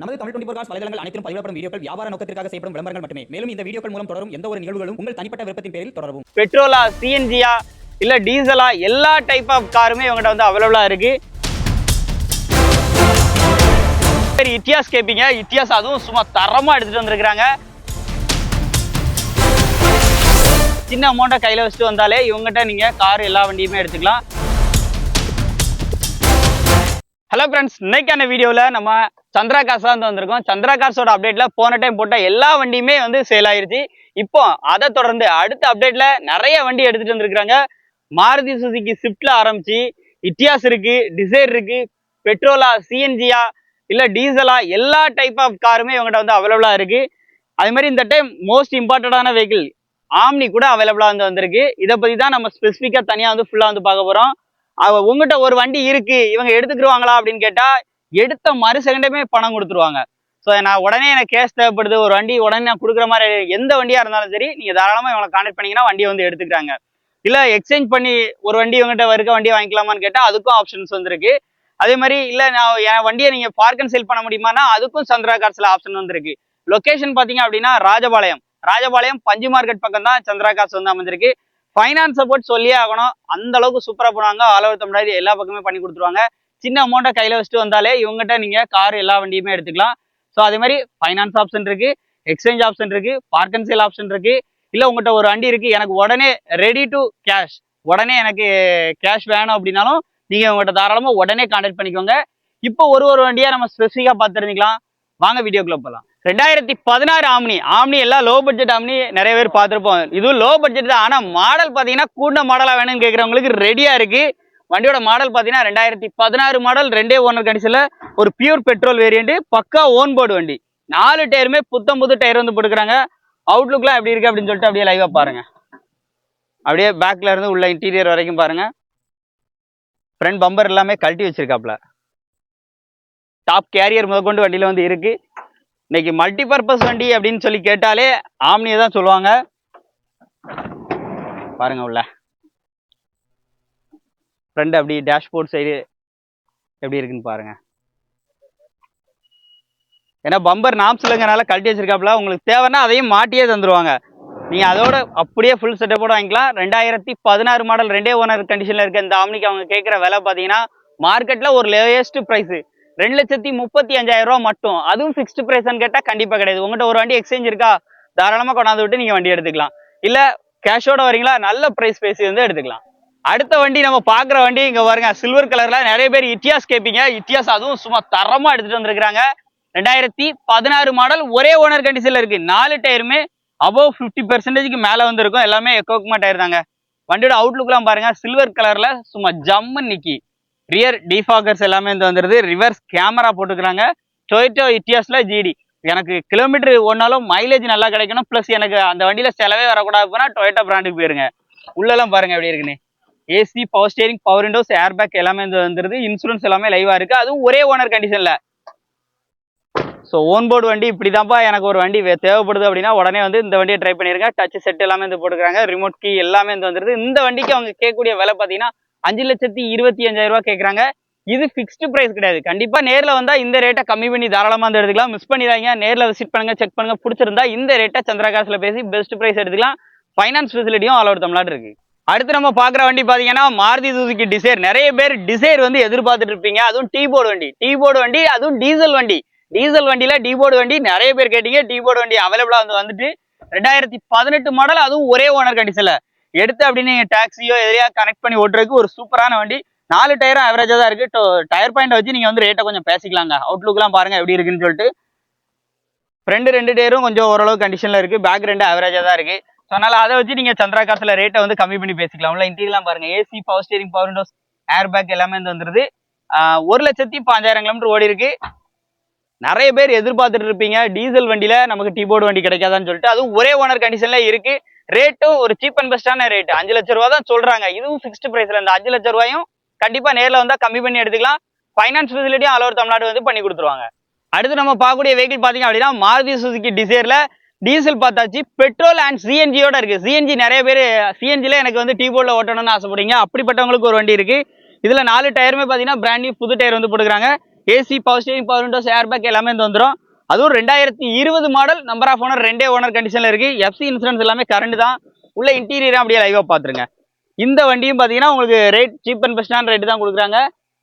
நமது Tamil twenty cos வலைதளங்கள் அனைத்தும் பதிவிடப்படும் வீடியோக்கள் வியாபார நோக்கத்திற்காக செய்யப்படும் விளம்பரங்கள் மட்டுமே. மேலும் இந்த வீடியோக்கள் மூலம் தொடரும் எந்த ஒரு நிகழ்வுகளும் உங்கள் தனிப்பட்ட விருப்பத்தின் பேரில் தொடரும் பெட்ரோலா சிஎன்ஜியா இல்ல டீசலா எல்லா டைப் ஆஃப் காருமே இவங்ககிட்ட வந்து அவைலபிளா இருக்கு. சரி இத்தியாஸ் கேட்பீங்க இத்தியாஸ் அதுவும் சும்மா தரமா எடுத்துட்டு வந்திருக்கிறாங்க. சின்ன அமௌண்ட்டை கையில் வச்சுட்டு வந்தாலே இவங்ககிட்ட நீங்கள் கார் எல்லா வண்டியுமே எடுத்துக்கலாம். ஹலோ ஃப்ரெண்ட்ஸ் இன்னைக்கான வீடியோவில் நம்ம சந்திரா கார்ஸ் தான் வந்து வந்திருக்கோம். சந்திரா காசோட அப்டேட்டில் போன டைம் போட்ட எல்லா வண்டியுமே வந்து சேல் ஆயிருச்சு. இப்போ அதை தொடர்ந்து அடுத்த அப்டேட்டில் நிறைய வண்டி எடுத்துகிட்டு வந்துருக்குறாங்க. மாருதி சுசுகி ஸ்விஃப்டில் ஆரம்பிச்சு இட்டியாஸ் இருக்குது டிசைர் இருக்குது பெட்ரோலா சிஎன்ஜியா இல்லை டீசலா எல்லா டைப் ஆஃப் காருமே இவங்ககிட்ட வந்து அவைலபிளாக இருக்குது அது மாதிரி இந்த டைம் மோஸ்ட் இம்பார்ட்டண்டான வெஹிக்கிள் ஆம்னி கூட அவைலபிளாக வந்து வந்திருக்கு. இதை பற்றி தான் நம்ம ஸ்பெசிஃபிக்காக தனியாக வந்து ஃபுல்லாக வந்து பார்க்க போகிறோம் உங்ககிட்ட ஒரு வண்டி இருக்கு இவங்க எடுத்துக்கிருவாங்களா அப்படின்னு கேட்டா எடுத்த மறு செகண்டுமே பணம் கொடுத்துருவாங்க. ஸோ நான் உடனே எனக்கு கேஷ் தேவைப்படுது ஒரு வண்டி உடனே நான் கொடுக்குற மாதிரி எந்த வண்டியா இருந்தாலும் சரி நீங்க தாராளமா இவங்களை கான்டாக்ட் பண்ணீங்கன்னா வண்டியை வந்து எடுத்துக்கிறாங்க. இல்ல எக்ஸ்சேஞ்ச் பண்ணி ஒரு வண்டி இவங்ககிட்ட இருக்க வண்டியை வாங்கிக்கலாமான்னு கேட்டா அதுக்கும் ஆப்ஷன்ஸ் வந்திருக்கு. அதே மாதிரி இல்ல நான் என் வண்டியை நீங்க பார்க் அண்ட் சேல் பண்ண முடியுமானா அதுக்கும் சந்திரா கார்ஸ்ல ஆப்ஷன் வந்திருக்கு. லொகேஷன் பாத்தீங்க அப்படின்னா ராஜபாளையம். ராஜபாளையம் பஞ்சு மார்க்கெட் பக்கம் தான் சந்திரா கார்ஸ் வந்து அமைஞ்சிருக்கு. ஃபைனான்ஸ் சப்போர்ட் சொல்லியே ஆகணும். அந்த அளவுக்கு சூப்பராக போனாங்க. ஆல் ஓவர் தமிழ்நாடு எல்லா பக்கமே பண்ணி கொடுத்துருவாங்க. சின்ன அமௌண்ட்டை கையில் வச்சுட்டு வந்தாலே இவங்ககிட்ட நீங்கள் கார் எல்லா வண்டியுமே எடுத்துக்கலாம். ஸோ அதே மாதிரி ஃபைனான்ஸ் ஆப்ஷன் இருக்குது எக்ஸ்சேஞ்ச் ஆப்ஷன் இருக்குது பார்க் அண்ட் சேல் ஆப்ஷன் இருக்குது இல்லை உங்கள்கிட்ட ஒரு வண்டி இருக்குது எனக்கு உடனே ரெடி டு கேஷ் உடனே எனக்கு கேஷ் வேணும் அப்படின்னாலும் நீங்கள் உங்கள்கிட்ட தாராளமாக உடனே கான்டாக்ட் பண்ணிக்கோங்க. இப்போ ஒரு ஒரு வண்டியாக நம்ம ஸ்பெசிஃபிக்காக பார்த்துருந்துக்கலாம். வாங்க வீடியோக்குள்ளே போகலாம் ரெண்டாயிரத்தி பதினாறு ஆம்னி. ஆம்னி எல்லாம் லோ பட்ஜெட் ஆம்னி நிறைய பேர் பார்த்துருப்போம். இதுவும் லோ பட்ஜெட் தான். ஆனால் மாடல் பார்த்தீங்கன்னா கூடின மாடலாக வேணும்னு கேட்குறவங்களுக்கு ரெடியாக இருக்கு. வண்டியோட மாடல் பார்த்தீங்கன்னா ரெண்டாயிரத்தி பதினாறு மாடல் ரெண்டே ஓனர் கண்டிஷனில் ஒரு பியூர் பெட்ரோல் வேரியண்ட் பக்கா ஓன் போர்டு வண்டி. நாலு டயருமே புத்தம் புது டயர் வந்து போட்டுக்கிறாங்க. அவுட்லுக்லாம் எப்படி இருக்கு அப்படின்னு சொல்லிட்டு அப்படியே லைவாக பாருங்கள் அப்படியே பேக்கில் இருந்து உள்ள இன்டீரியர் வரைக்கும் பாருங்கள் ஃப்ரண்ட் பம்பர் எல்லாமே கழட்டி வச்சிருக்காப்ல. டாப் கேரியர் முதற்கொண்டு வண்டியில் வந்து இருக்குது இன்னைக்கு மல்டி பர்பஸ் வண்டி அப்படின்னு சொல்லி கேட்டாலே ஆம்னியை தான் சொல்லுவாங்க. பாருங்க உள்ள. ஃப்ரண்ட் அப்படி டேஷ்போர்ட் சைடு எப்படி இருக்குன்னு பாருங்க. ஏன்னா பம்பர் நாப்ஸ்லங்கிறனால கழட்டி வச்சிருக்காப்புல உங்களுக்கு தேவைன்னா அதையும் மாட்டியே தந்துருவாங்க. நீங்கள் அதோட அப்படியே ஃபுல் செட்டப்போட வாங்கிக்கலாம். ரெண்டாயிரத்தி பதினாறு மாடல் ரெண்டே ஓனர் கண்டிஷனில் இருக்க இந்த ஆம்னிக்கு அவங்க கேட்குற விலை பார்த்தீங்கன்னா மார்க்கெட்டில் ஒரு லேயஸ்ட் ப்ரைஸு ரெண்டு லட்சத்தி முப்பத்தி அஞ்சாயிரம் ரூபா மட்டும். அதுவும் ஃபிக்ஸ்டு ப்ரைஸ்ன்னு கேட்டால் கண்டிப்பாக கிடையாது. உங்கள்கிட்ட ஒரு வண்டி எக்ஸ்சேஞ்ச் இருக்கா? தாராளமாக கொண்டாந்து விட்டு நீங்கள் வண்டி எடுத்துக்கலாம். இல்லை கேஷோட வரீங்களா? நல்ல ப்ரைஸ் பேசி வந்து எடுத்துக்கலாம். அடுத்த வண்டி நம்ம பார்க்குற வண்டி இங்கே பாருங்க சில்வர் கலரில் நிறைய பேர் இத்தியாஸ் கேட்பீங்க இத்தியாஸ் அதுவும் சும்மா தரமாக எடுத்துகிட்டு வந்திருக்கிறாங்க. ரெண்டாயிரத்தி பதினாறு மாடல் ஒரே ஓனர் கண்டிஷனில் இருக்குது நாலு டயருமே அபவ் ஃபிஃப்டி பெர்சன்டேஜ்க்கு மேலே வந்துருக்கும். எல்லாமே எக்கோக்குமா டயர் தாங்க. வண்டியோட அவுட்லுக்லாம் பாருங்கள் சில்வர் கலரில் சும்மா ஜம்முன்னு நிக்கி. ரியர் டிஃபாகர்ஸ் எல்லாமே வந்து வந்துடுது ரிவர்ஸ் கேமரா போட்டுக்கிறாங்க. டொயோட்டோ இட்டியாஸில் ஜிடி எனக்கு கிலோமீட்டர் ஒன்னாலும் மைலேஜ் நல்லா கிடைக்கணும். ப்ளஸ் எனக்கு அந்த வண்டியில் செலவே வரக்கூடாது போனால் டொயோட்டோ பிராண்டுக்கு போயிருங்க. உள்ளெல்லாம் பாருங்கள் எப்படி இருக்குன்னு. AC power steering power windows air bag எல்லாமே வந்து வந்துருது. இன்சூரன்ஸ் எல்லாமே லைவாக இருக்குது அதுவும் ஒரே ஓனர் கண்டிஷனில் ஸோ ஓன் போர்டு வண்டி இப்படிதான்ப்பா எனக்கு ஒரு வண்டி வே- தேவைப்படுது அப்படின்னா உடனே வந்து இந்த வண்டியை ட்ரை பண்ணியிருக்கேன் டச் செட் எல்லாமே வந்து போட்டுக்கிறாங்க. ரிமோட் கீ எல்லாமே வந்து வந்துருது. இந்த வண்டிக்கு அவங்க கேட்கக்கூடிய விலை பார்த்தீங்கன்னா அஞ்சு லட்சத்தி இருபத்தி அஞ்சாயிரம் ரூபா கேட்குறாங்க இது ஃபிக்ஸ்டு ப்ரைஸ் கிடையாது. கண்டிப்பாக நேரில் வந்தால் இந்த ரேட்டை கம்மி பண்ணி தாராளமாக வந்து எடுத்துக்கலாம். மிஸ் பண்ணிடாங்க நேரில் விசிட் பண்ணுங்க செக் பண்ணுங்க. பிடிச்சிருந்தா இந்த ரேட்டை சந்திரகாசில் பேசி பெஸ்ட் ப்ரைஸ் எடுத்துக்கலாம். ஃபைனான்ஸ் ஃபெசிலிட்டியும் ஆல் ஓவர் தமிழ்நாடு இருக்கு. அடுத்து நம்ம பார்க்குற வண்டி பார்த்தீங்கன்னா மாருதி சுசுகி டிசைர் நிறைய பேர் டிசைர் வந்து எதிர்பார்த்துட்டு இருப்பீங்க. அதுவும் டீ போர்டு வண்டி. டீ போர்டு வண்டி அதுவும் டீசல் வண்டி. டீசல் வண்டியில டீ போர்டு வண்டி நிறைய பேர் கேட்டீங்க. டீ போர்டு வண்டி அவைலபிளா வந்து வந்துட்டு ரெண்டாயிரத்தி பதினெட்டு மாடல் அதுவும் ஒரே ஓனர் கண்டிஷன்ல எடுத்து அப்படின்னு நீங்கள் டாக்ஸியோ எதிரியா கனெக்ட் பண்ணி ஓட்டுறதுக்கு ஒரு சூப்பரான வண்டி. நாலு டயரும் அவரேஜாக தான் இருக்கு. டயர் பாயிண்ட் வச்சு நீங்கள் வந்து ரேட்டை கொஞ்சம் பேசிக்கலாங்க. அவுட்லுக்லாம் பாருங்கள் எப்படி இருக்குன்னு சொல்லிட்டு. ஃப்ரெண்டு ரெண்டு டயரும் கொஞ்சம் ஓரளவு கண்டிஷன்ல இருக்கு. பேக் ரெண்டு அவரேஜாக தான் இருக்கு. ஸோ அதனால் அதை வச்சு நீங்கள் சந்திரா காசில் ரேட்டை வந்து கம்மி பண்ணி பேசிக்கலாம். உள்ள இன்டீரியர்லாம் பாருங்கள் AC power steering power windows air bag எல்லாமே வந்து வந்துருது. ஒரு லட்சத்தி பாஞ்சாயிரம் கிலோமீட்டர் ஓடி இருக்கு. நிறைய பேர் எதிர்பார்த்துட்டு இருப்பீங்க. டீசல் வண்டியில நமக்கு டீ போர்டு வண்டி கிடைக்காதான்னு சொல்லிட்டு. அதுவும் ஒரே ஓனர் கண்டிஷன்ல இருக்கு. ரேட்டும் ஒரு சீப் அண்ட் பெஸ்டான ரேட் அஞ்சு லட்ச ரூபா தான் சொல்றாங்க. இதுவும் ஃபிக்ஸ்டு பிரைஸ்ல இந்த அஞ்சு லட்ச ரூபாயும் கண்டிப்பா நேரில் வந்தா கம்மி பண்ணி எடுத்துக்கலாம். ஃபைனான்ஸ் ஃபெசிலிட்டியும் ஆல் ஓவர் தமிழ்நாடு வந்து பண்ணி கொடுத்துருவாங்க. அடுத்து நம்ம பார்க்கக்கூடிய வெஹிக்கிள் பாத்தீங்க அப்படின்னா மாருதி சுசுகி டிசைர்ல டீசல் பார்த்தாச்சு. பெட்ரோல் அண்ட் சிஎன்ஜியோட இருக்கு. சிஎன்ஜி நிறைய பேர் சிஎன்ஜில எனக்கு வந்து டீ போர்டில் ஓட்டணும்னு ஆசைப்படுறீங்க. அப்படிப்பட்டவங்களுக்கு ஒரு வண்டி இருக்கு. இதுல நாலு டயருமே பாத்தீங்கன்னா பிராண்ட் நியூ புது டயர் வந்து போட்டுக்கிறாங்க. AC power steering power windows air bag எல்லாமே வந்து வந்துடும் அதுவும் ரெண்டாயிரத்தி இருபது மாடல் நம்பர் ஆஃப் ஓனர் ரெண்டே ஓனர் கண்டிஷனில் இருக்கு. எஃப்சி இன்சூரன்ஸ் எல்லாமே கரண்ட் தான். உள்ள இன்டீரியராக அப்படியே லைவாக பார்த்துருங்க. இந்த வண்டியும் பார்த்தீங்கன்னா உங்களுக்கு ரேட் சீப் அண்ட் பெஸ்ட்டான ரேட் தான் கொடுக்குறாங்க.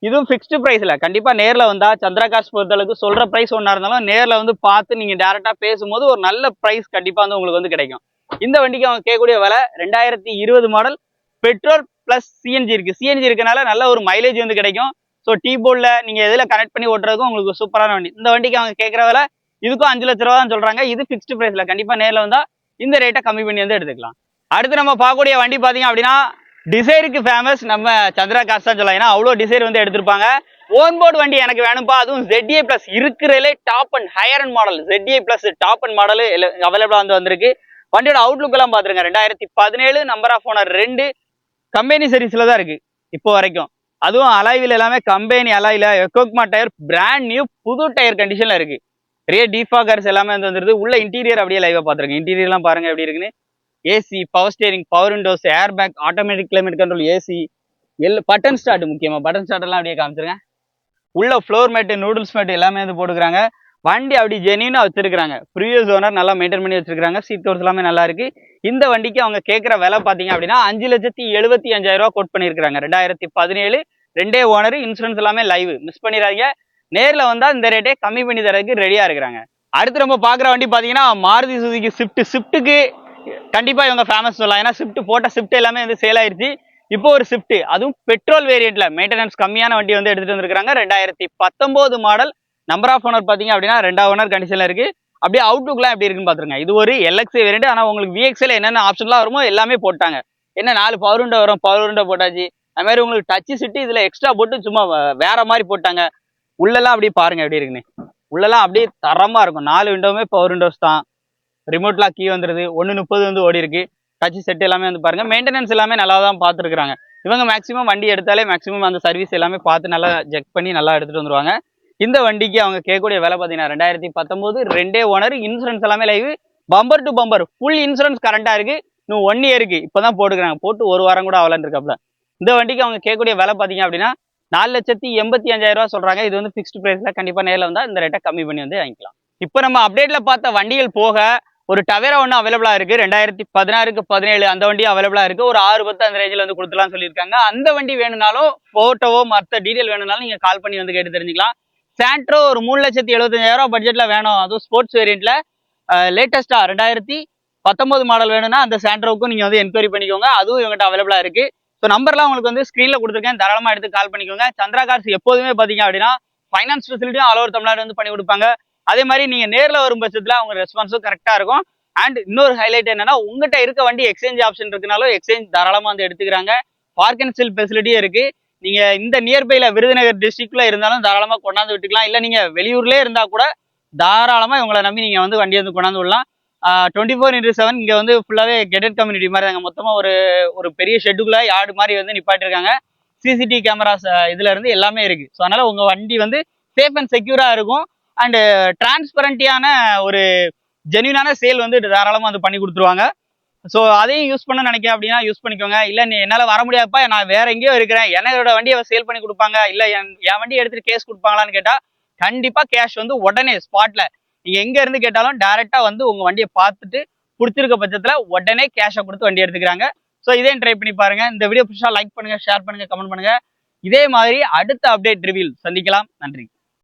இதுவும் ஃபிக்ஸ்டு ப்ரைஸ்ல கண்டிப்பாக நேரில் வந்தால் சந்திரா காசு பொறுத்தளவுக்கு சொல்ற பிரைஸ் ஒன்றா இருந்தாலும் நேரில் வந்து பார்த்து நீங்க டேரெக்டாக பேசும்போது ஒரு நல்ல ப்ரைஸ் கண்டிப்பாக வந்து உங்களுக்கு வந்து கிடைக்கும். இந்த வண்டிக்கு அவங்க கேட்கக்கூடிய விலை ரெண்டாயிரத்தி இருபது மாடல் பெட்ரோல் ப்ளஸ் சிஎன்ஜி இருக்கு. சிஎன்ஜி இருக்கனால நல்ல ஒரு மைலேஜ் வந்து கிடைக்கும். ஸோ டீ போர்டில் நீங்க எதில் கனெக்ட் பண்ணி ஓட்டுறதுக்கும் உங்களுக்கு சூப்பரான வண்டி. இந்த வண்டிக்கு அவங்க கேட்குற விலை இதுக்கும் அஞ்சு லட்ச ரூபா தான் சொல்கிறாங்க இது ஃபிக்ஸ்டு ப்ரைஸில் கண்டிப்பாக நேரில் வந்தால் இந்த ரேட்டை கம்மி பண்ணி வந்து எடுத்துக்கலாம். அடுத்து நம்ம பார்க்கக்கூடிய வண்டி பார்த்தீங்க அப்படின்னா டிசைருக்கு ஃபேமஸ் நம்ம சந்திரா காசு தான் சொல்லலாம். ஏன்னா அவ்வளோ டிசைர் வந்து எடுத்திருப்பாங்க. ஓன் போர்டு வண்டி எனக்கு வேணும்ப்பா அதுவும் ஜெட்ஏ பிளஸ் இருக்கிறதுலே top and higher and model Zeta plus top and model அவைலபிளாக வந்து வந்திருக்கு. வண்டியோட அவுட்லுக் எல்லாம் பார்த்துருங்க. ரெண்டாயிரத்தி பதினேழு நம்பர் ஆஃப் ஓனர் ரெண்டு. கம்பெனி சர்வீஸ்ல தான் இருக்கு. இப்போ வரைக்கும். அதுவும் அலாயில் எல்லாமே கம்பெனி அலாயில எக்கோக்மா டயர் பிராண்ட் நியூ புது டயர் கண்டிஷனில் இருக்கு. ரியர் டீஃபாகர்ஸ் எல்லாமே வந்து வந்துருது. உள்ள இன்டீரியர் அப்படியே லைவாக பார்த்துருங்க இன்டீரியர்லாம் பாருங்க எப்படி இருக்குன்னு. AC power steering power windows air bag automatic climate control AC L button start முக்கியமா. பட்டன் ஸ்டார்ட்லாம் அப்படியே காமிச்சிருங்க. உள்ள ஃப்ளோர் மேட்டு நூடுல்ஸ் மேட்டு எல்லாமே வந்து போட்டுக்கிறாங்க. வண்டி அப்படி ஜெனியூனாக வச்சிருக்காங்க ப்ரீவியஸ் ஓனர் நல்லா மெயின்டைன் பண்ணி வச்சிருக்காங்க சீட் கவர்ஸ் எல்லாமே நல்லா இருக்கு. இந்த வண்டிக்கு அவங்க கேட்குற விலை பார்த்தீங்க அப்படின்னா அஞ்சு லட்சத்தி எழுபத்தி அஞ்சாயிரம் ரூபா கோட் பண்ணியிருக்காங்க ரெண்டாயிரத்தி பதினேழு ரெண்டே ஓனர் இன்சூரன்ஸ் எல்லாமே லைவ் மிஸ் பண்ணிடாதீங்க. நேரில் வந்தால் இந்த ரேட்டே கம்மி பண்ணி தரதுக்கு ரெடியாக இருக்கிறாங்க. அடுத்து நம்ம பார்க்குற வண்டி பார்த்தீங்கன்னா மாருதி சுதிக்கு ஸ்விஃப்ட் ஸ்விஃப்ட்டுக்கு கண்டிப்பாக இவங்க ஃபேமஸ் சொல்லலாம். ஏன்னா ஸ்விஃப்ட் போட்ட ஸ்விஃப்ட் எல்லாமே வந்து சேல் ஆயிடுச்சு இப்போ ஒரு ஸ்விஃப்ட் அதுவும் பெட்ரோல் வேரியண்ட்ல மெயின்டெனன்ஸ் கம்மியான வண்டி வந்து எடுத்துட்டு வந்திருக்காங்க ரெண்டாயிரத்தி பத்தொன்பது மாடல் நம்பர் ஆஃப் ஓனர் பார்த்தீங்க அப்படின்னா ரெண்டா ஓனர் கண்டிஷன்ல இருக்கு. அப்படியே அவுட்லுக்லாம் எப்படி இருக்குன்னு பாத்துருங்க இது ஒரு எல்எக்ஸ் வேரியண்ட் ஆனால் உங்களுக்கு விஎக்ஸ்ல என்னென்ன ஆப்ஷன்லாம் வருமோ எல்லாமே போட்டாங்க. என்ன நாலு பவர் விண்டோ வரும். பவர் விண்டோ போட்டாச்சு. அது மாதிரி உங்களுக்கு டச் சிட்டு இதுல எக்ஸ்ட்ரா போட்டு சும்மா வேற மாதிரி போட்டாங்க. உள்ளெல்லாம் அப்படியே பாருங்க எப்படி இருக்குன்னு. உள்ளெல்லாம் அப்படியே தரமா இருக்கும். நாலு விண்டோவுமே பவர் விண்டோஸ் தான். ரிமோட்லாம் கீ வந்துருது. ஒன்று முப்பது வந்து ஓடி இருக்கு. டச் செட் எல்லாமே வந்து பாருங்க. மெயின்டெனன்ஸ் எல்லாமே நல்லா தான் பார்த்துருக்குறாங்க. இவங்க மேக்ஸிமம் வண்டி எடுத்தாலே மேக்ஸிமம் அந்த சர்வீஸ் எல்லாமே பார்த்து நல்லா செக் பண்ணி நல்லா எடுத்துட்டு வந்துருவாங்க. இந்த வண்டிக்கு அவங்க கேட்கக்கூடிய விலை பார்த்தீங்கன்னா ரெண்டாயிரத்தி பத்தொம்போது ரெண்டே ஓனர் இன்சூரன்ஸ் எல்லாமே live bumper to bumper full insurance கரண்டாக இருக்கு. இன்னும் ஒன் இயருக்கு இப்பதான் போட்டுக்கிறாங்க. போட்டு ஒரு வாரம் கூட ஆகலன்னு இருக்காப்ல இந்த வண்டிக்கு அவங்க கேட்கக்கூடிய விலை பார்த்தீங்க அப்படின்னா நாலு லட்சத்தி எண்பத்தி அஞ்சாயிரம் ரூபா சொல்றாங்க. இது வந்து ஃபிக்ஸ்டு ப்ரைஸில் கண்டிப்பாக நேரில் வந்தால் இந்த ரேட்டை கம்மி பண்ணி வந்து வாங்கிக்கலாம். இப்போ நம்ம அப்டேட்ல பார்த்த வண்டிகள் போக ஒரு டவேரா ஒன்று அவைலபிளா இருக்கு. ரெண்டாயிரத்தி பதினாறுக்கு பதினேழு அந்த வண்டி அவைலபிளா இருக்கு. ஒரு ஆறு பத்து அந்த ரேஞ்சில் வந்து கொடுத்துலாம் சொல்லியிருக்காங்க. அந்த வண்டி வேணும்னாலும் ஃபோட்டோவோ மற்ற டீட்டெயில் வேணும்னாலும் நீங்கள் கால் பண்ணி வந்து கேட்டு தெரிஞ்சுக்கலாம். சாண்ட்ரோ ஒரு மூணு லட்சத்தி எழுபத்தஞ்சாயிரம் பட்ஜெட்டில் வேணும். அதுவும் ஸ்போர்ட்ஸ் வேரியண்ட்டில் லேட்டஸ்ட்டாக ரெண்டாயிரத்தி பத்தொம்போது மாடல் வேணும்னா அந்த சாண்ட்ரோவுக்கும் நீங்கள் வந்து என்கொயரி பண்ணிக்கோங்க. அதுவும் இவங்ககிட்ட அவைலபிளா இருக்கு. ஸோ நம்பர்லாம் உங்களுக்கு வந்து ஸ்க்ரீனில் கொடுத்துருக்கேன். தாராளமா எடுத்து கால் பண்ணிக்கோங்க. சந்திரா கார்ஸ் எப்போதுமே பார்த்தீங்க அப்படின்னா ஃபைனான்ஸ் ஃபெசிலிட்டியும் ஆல் ஓவர் தமிழ்நாடு வந்து பண்ணி கொடுப்பாங்க. அதே மாதிரி நீங்கள் நேரில் வரும் பட்சத்தில் அவங்க ரெஸ்பான்ஸும் கரெக்டாக இருக்கும். அண்ட் இன்னொரு ஹைலைட் என்னன்னா உங்ககிட்ட இருக்க வண்டி எக்ஸ்சேஞ்ச் ஆப்ஷன் இருக்கனாலும் எக்ஸ்சேஞ்ச் தாராளமாக வந்து எடுத்துக்கிறாங்க. பார்க் அண்ட் செல் ஃபெசிலிட்டியும் இருக்குது நீங்கள் இந்த நியர்பையில் விருதுநகர் டிஸ்ட்ரிக்டில் இருந்தாலும் தாராளமாக கொண்டாந்து விட்டுக்கலாம். இல்லை நீங்கள் வெளியூர்லேயே இருந்தால் கூட தாராளமாக இவங்களை நம்பி நீங்கள் வந்து வண்டியை வந்து கொண்டாந்து விடலாம். டுவெண்ட்டி ஃபோர் இன்டூ செவன் இங்கே வந்து ஃபுல்லாகவே கெட்டட் கம்யூனிட்டி மாதிரி தாங்க. மொத்தமாக ஒரு ஒரு பெரிய ஷெட்டுக்குள்ளே யார்டு மாதிரி வந்து நிப்பாட்டிருக்காங்க. சிசிடிவி கேமராஸ் இதுல இருந்து எல்லாமே இருக்கு. ஸோ அதனால உங்க வண்டி வந்து சேஃப் அண்ட் செக்யூரா இருக்கும். அண்டு டிரான்ஸ்பரண்டியான ஒரு ஜென்யூனான சேல் வந்து தாராளமாக வந்து பண்ணி கொடுத்துருவாங்க. ஸோ அதையும் யூஸ் பண்ண நினைக்கிறேன் அப்படின்னா யூஸ் பண்ணிக்கோங்க. இல்லை நீ என்னால் வர முடியாதுப்பா. நான் வேற எங்கேயோ இருக்கிறேன். என்னோட வண்டியை சேல் பண்ணி கொடுப்பாங்க? இல்லை என் என் வண்டி எடுத்துட்டு கேஸ் கொடுப்பாங்களான்னு கேட்டால் கண்டிப்பாக கேஷ் வந்து உடனே ஸ்பாட்டில் நீங்க எங்க இருந்து கேட்டாலும் டைரக்டா வந்து உங்க வண்டியை பார்த்துட்டு பிடிச்சிருக்க பட்சத்துல உடனே கேஷை கொடுத்து வண்டி எடுத்துக்கிறாங்க. ஸோ இதையும் ட்ரை பண்ணி பாருங்க. இந்த வீடியோ பிடிச்சா லைக் பண்ணுங்க ஷேர் பண்ணுங்க கமெண்ட் பண்ணுங்க. இதே மாதிரி அடுத்த அப்டேட் ரிவியூல் சந்திக்கலாம். நன்றி.